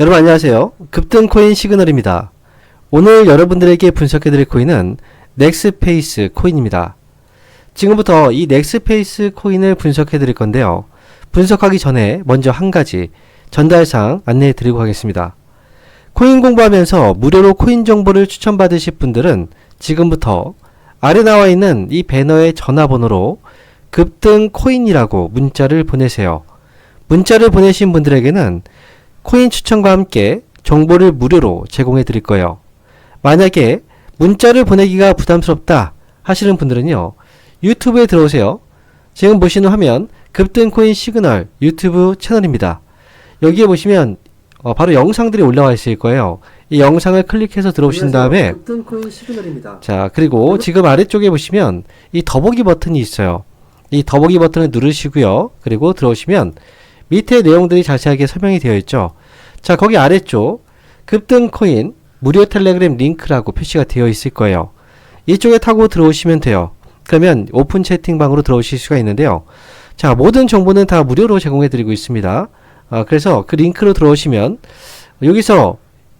여러분 안녕하세요. 급등 코인 시그널입니다. 오늘 여러분들에게 분석해드릴 코인은 넥스페이스 코인입니다. 지금부터 이 넥스페이스 코인을 분석해드릴 건데요. 분석하기 전에 먼저 한 가지 전달사항 안내해드리고 가겠습니다. 코인 공부하면서 무료로 코인 정보를 추천받으실 분들은 지금부터 아래 나와 있는 이 배너의 전화번호로 급등 코인이라고 문자를 보내세요. 문자를 보내신 분들에게는 코인 추천과 함께 정보를 무료로 제공해 드릴 거예요. 만약에 문자를 보내기가 부담스럽다 하시는 분들은요. 유튜브에 들어오세요. 지금 보시는 화면 급등 코인 시그널 유튜브 채널입니다. 여기에 보시면 어, 바로 영상들이 올라와 있을 거예요. 이 영상을 클릭해서 들어오신 다음에 급등 코인 시그널입니다. 자, 그리고 지금 아래쪽에 보시면 이 더보기 버튼이 있어요. 이 더보기 버튼을 누르시고요. 그리고 들어오시면 밑에 내용들이 자세하게 설명이 되어 있죠. 자, 거기 아래쪽 급등 코인 무료 텔레그램 링크라고 표시가 되어 있을 거예요. 이쪽에 타고 들어오시면 돼요. 그러면 오픈 채팅방으로 들어오실 수가 있는데요. 자, 모든 정보는 다 무료로 제공해 드리고 있습니다. 아, 그래서 그 링크로 들어오시면 여기서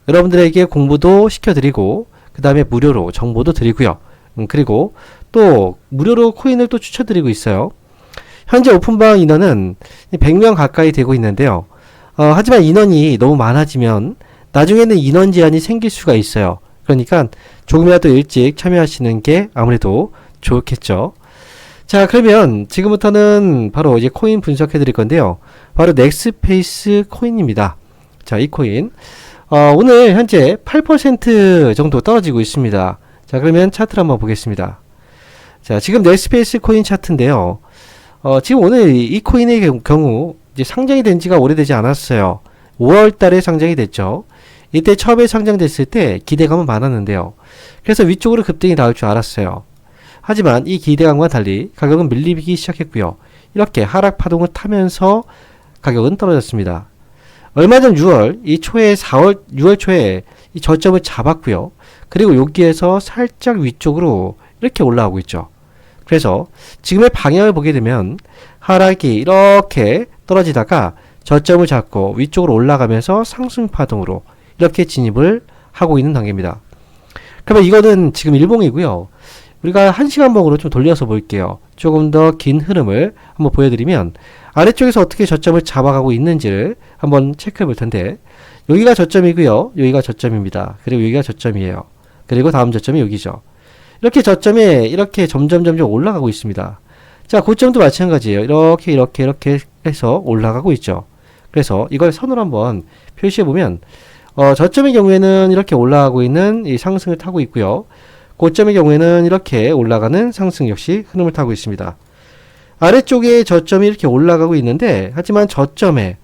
여러분들에게 공부도 시켜 드리고 그 다음에 무료로 정보도 드리고요. 음, 그리고 또 무료로 코인을 또 추천드리고 있어요. 현재 오픈방 인원은 100명 가까이 되고 있는데요. 어, 하지만 인원이 너무 많아지면 나중에는 인원 제한이 생길 수가 있어요. 그러니까 조금이라도 일찍 참여하시는 게 아무래도 좋겠죠. 자, 그러면 지금부터는 바로 이제 코인 분석해 드릴 건데요. 바로 넥스페이스 코인입니다. 자, 이 코인. 어, 오늘 현재 8% 정도 떨어지고 있습니다. 자, 그러면 차트를 한번 보겠습니다. 자, 지금 넥스페이스 코인 차트인데요. 어, 지금 오늘 이 코인의 경- 경우 이제 상장이 된 지가 오래되지 않았어요. 5월 달에 상장이 됐죠. 이때 처음에 상장됐을 때 기대감은 많았는데요. 그래서 위쪽으로 급등이 나올 줄 알았어요. 하지만 이 기대감과 달리 가격은 밀리기 시작했고요. 이렇게 하락 파동을 타면서 가격은 떨어졌습니다. 얼마 전 6월, 이 초에 4월, 6월 초에 이 저점을 잡았고요. 그리고 여기에서 살짝 위쪽으로 이렇게 올라가고 있죠. 그래서 지금의 방향을 보게 되면 하락이 이렇게 떨어지다가 저점을 잡고 위쪽으로 올라가면서 상승 파동으로 이렇게 진입을 하고 있는 단계입니다. 그러면 이거는 지금 일봉이고요. 우리가 한 시간봉으로 좀 돌려서 볼게요. 조금 더 긴 흐름을 한번 보여드리면 아래쪽에서 어떻게 저점을 잡아가고 있는지를 한번 체크해 볼 텐데 여기가 저점이고요. 여기가 저점입니다. 그리고 여기가 저점이에요. 그리고 다음 저점이 여기죠. 이렇게 저점에 이렇게 점점 점점 올라가고 있습니다. 자, 고점도 마찬가지예요. 이렇게 이렇게 이렇게 해서 올라가고 있죠. 그래서 이걸 선으로 한번 표시해 보면 어, 저점의 경우에는 이렇게 올라가고 있는 이 상승을 타고 있고요. 고점의 경우에는 이렇게 올라가는 상승 역시 흐름을 타고 있습니다. 아래쪽에 저점이 이렇게 올라가고 있는데 하지만 저점에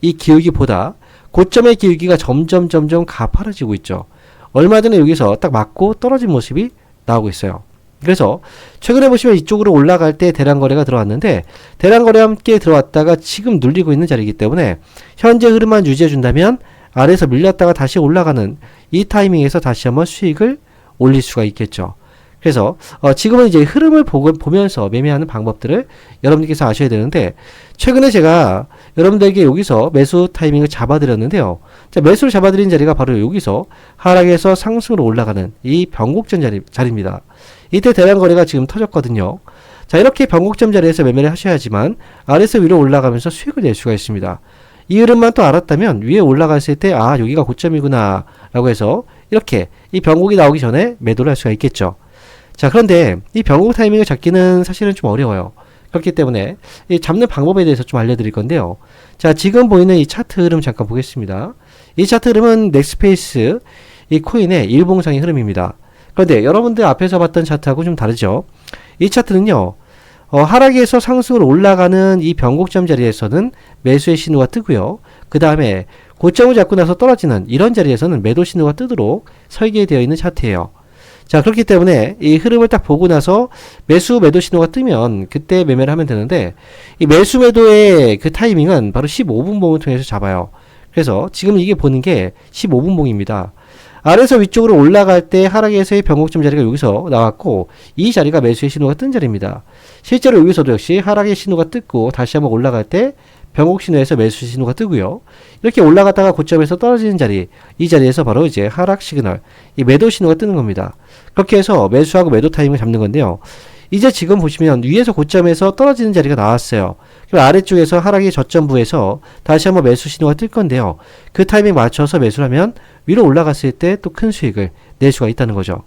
이 기울기보다 고점의 기울기가 점점 점점 가파라지고 있죠. 얼마 전에 여기서 딱 맞고 떨어진 모습이 나오고 있어요. 그래서 최근에 보시면 이쪽으로 올라갈 때 대량 거래가 들어왔는데 대량 거래와 함께 들어왔다가 지금 눌리고 있는 자리이기 때문에 현재 흐름만 유지해 준다면 아래에서 밀렸다가 다시 올라가는 이 타이밍에서 다시 한번 수익을 올릴 수가 있겠죠. 그래서 어, 지금은 이제 흐름을 보고, 보면서 매매하는 방법들을 여러분들께서 아셔야 되는데 최근에 제가 여러분들에게 여기서 매수 타이밍을 잡아드렸는데요. 자, 매수를 잡아드린 자리가 바로 여기서 하락에서 상승으로 올라가는 이 변곡점 자리, 자리입니다. 이때 대량 거래가 지금 터졌거든요. 자, 이렇게 변곡점 자리에서 매매를 하셔야지만 아래에서 위로 올라가면서 수익을 낼 수가 있습니다. 이 흐름만 또 알았다면 위에 올라갔을 때 아, 여기가 고점이구나 라고 해서 이렇게 이 변곡이 나오기 전에 매도를 할 수가 있겠죠. 자, 그런데 이 변곡 타이밍을 잡기는 사실은 좀 어려워요. 그렇기 때문에 이 잡는 방법에 대해서 좀 알려드릴 건데요. 자, 지금 보이는 이 차트 흐름 잠깐 보겠습니다. 이 차트 흐름은 넥스페이스 이 코인의 일봉상의 흐름입니다. 그런데 여러분들 앞에서 봤던 차트하고 좀 다르죠. 이 차트는요. 어, 하락에서 상승으로 올라가는 이 변곡점 자리에서는 매수의 신호가 뜨고요. 그 다음에 고점을 잡고 나서 떨어지는 이런 자리에서는 매도 신호가 뜨도록 설계되어 있는 차트예요. 자, 그렇기 때문에 이 흐름을 딱 보고 나서 매수 매도 신호가 뜨면 그때 매매를 하면 되는데 이 매수 매도의 그 타이밍은 바로 15분 봉을 통해서 잡아요. 그래서 지금 이게 보는 게 15분 봉입니다. 아래에서 위쪽으로 올라갈 때 하락에서의 변곡점 자리가 여기서 나왔고 이 자리가 매수의 신호가 뜬 자리입니다. 실제로 여기서도 역시 하락의 신호가 떴고 다시 한번 올라갈 때 변곡 신호에서 매수 신호가 뜨고요. 이렇게 올라갔다가 고점에서 떨어지는 자리, 이 자리에서 바로 이제 하락 시그널, 이 매도 신호가 뜨는 겁니다. 그렇게 해서 매수하고 매도 타이밍을 잡는 건데요. 이제 지금 보시면 위에서 고점에서 떨어지는 자리가 나왔어요. 그리고 아래쪽에서 하락의 저점부에서 다시 한번 매수 신호가 뜰 건데요. 그 타이밍 맞춰서 매수를 하면 위로 올라갔을 때 또 큰 수익을 낼 수가 있다는 거죠.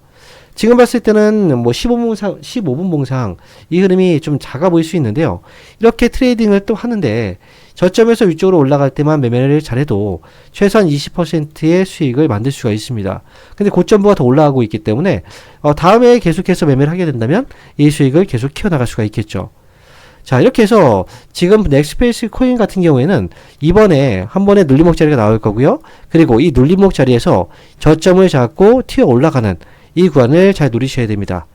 지금 봤을 때는 뭐 15분 봉상, 15분 봉상 이 흐름이 좀 작아 보일 수 있는데요. 이렇게 트레이딩을 또 하는데 저점에서 위쪽으로 올라갈 때만 매매를 잘해도 최소한 20%의 수익을 만들 수가 있습니다. 근데 고점부가 더 올라가고 있기 때문에 어, 다음에 계속해서 매매를 하게 된다면 이 수익을 계속 키워나갈 수가 있겠죠. 자, 이렇게 해서 지금 넥스페이스 코인 같은 경우에는 이번에 한 번에 눌림목 자리가 나올 거고요. 그리고 이 눌림목 자리에서 저점을 잡고 튀어 올라가는 이 구간을 잘 누리셔야 됩니다.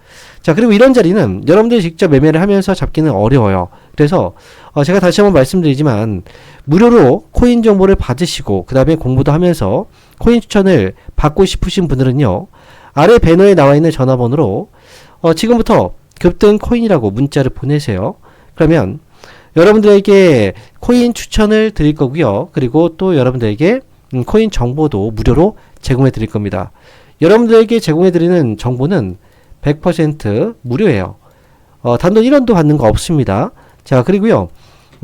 자, 그리고 이런 자리는 여러분들이 직접 매매를 하면서 잡기는 어려워요. 그래서 어, 제가 다시 한번 말씀드리지만 무료로 코인 정보를 받으시고 그 다음에 공부도 하면서 코인 추천을 받고 싶으신 분들은요. 아래 배너에 나와 있는 전화번호로 어, 지금부터 급등 코인이라고 문자를 보내세요. 그러면 여러분들에게 코인 추천을 드릴 거고요. 그리고 또 여러분들에게 음, 코인 정보도 무료로 제공해 드릴 겁니다. 여러분들에게 제공해 드리는 정보는 100% 무료예요. 어, 단돈 1원도 받는 거 없습니다. 자, 그리고요.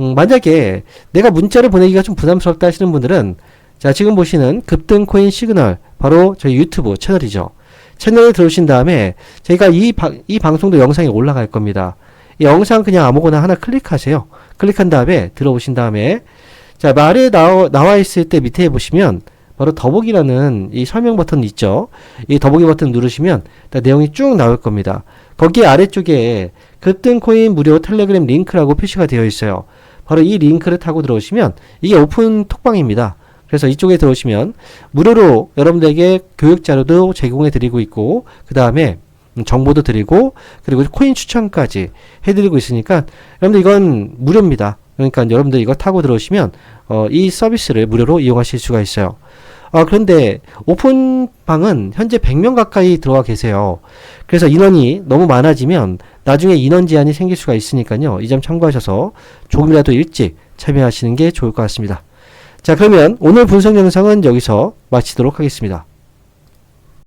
음, 만약에 내가 문자를 보내기가 좀 부담스럽다 하시는 분들은 자, 지금 보시는 급등 코인 시그널 바로 저희 유튜브 채널이죠. 채널에 들어오신 다음에 저희가 이, 바, 이 방송도 영상이 올라갈 겁니다. 이 영상 그냥 아무거나 하나 클릭하세요. 클릭한 다음에 들어오신 다음에 자, 말에 나와, 나와 있을 때 밑에 보시면 바로 더보기라는 이 설명 버튼 있죠. 이 더보기 버튼 누르시면 내용이 쭉 나올 겁니다. 거기 아래쪽에 급등 코인 무료 텔레그램 링크라고 표시가 되어 있어요. 바로 이 링크를 타고 들어오시면 이게 오픈 톡방입니다. 그래서 이쪽에 들어오시면 무료로 여러분들에게 교육 자료도 제공해 드리고 있고 그 다음에 정보도 드리고 그리고 코인 추천까지 해드리고 있으니까 여러분들 이건 무료입니다. 그러니까 여러분들 이거 타고 들어오시면 어, 이 서비스를 무료로 이용하실 수가 있어요. 아, 그런데 오픈방은 현재 100명 가까이 들어와 계세요. 그래서 인원이 너무 많아지면 나중에 인원 제한이 생길 수가 있으니까요. 이 점 참고하셔서 조금이라도 일찍 참여하시는 게 좋을 것 같습니다. 자, 그러면 오늘 분석 영상은 여기서 마치도록 하겠습니다.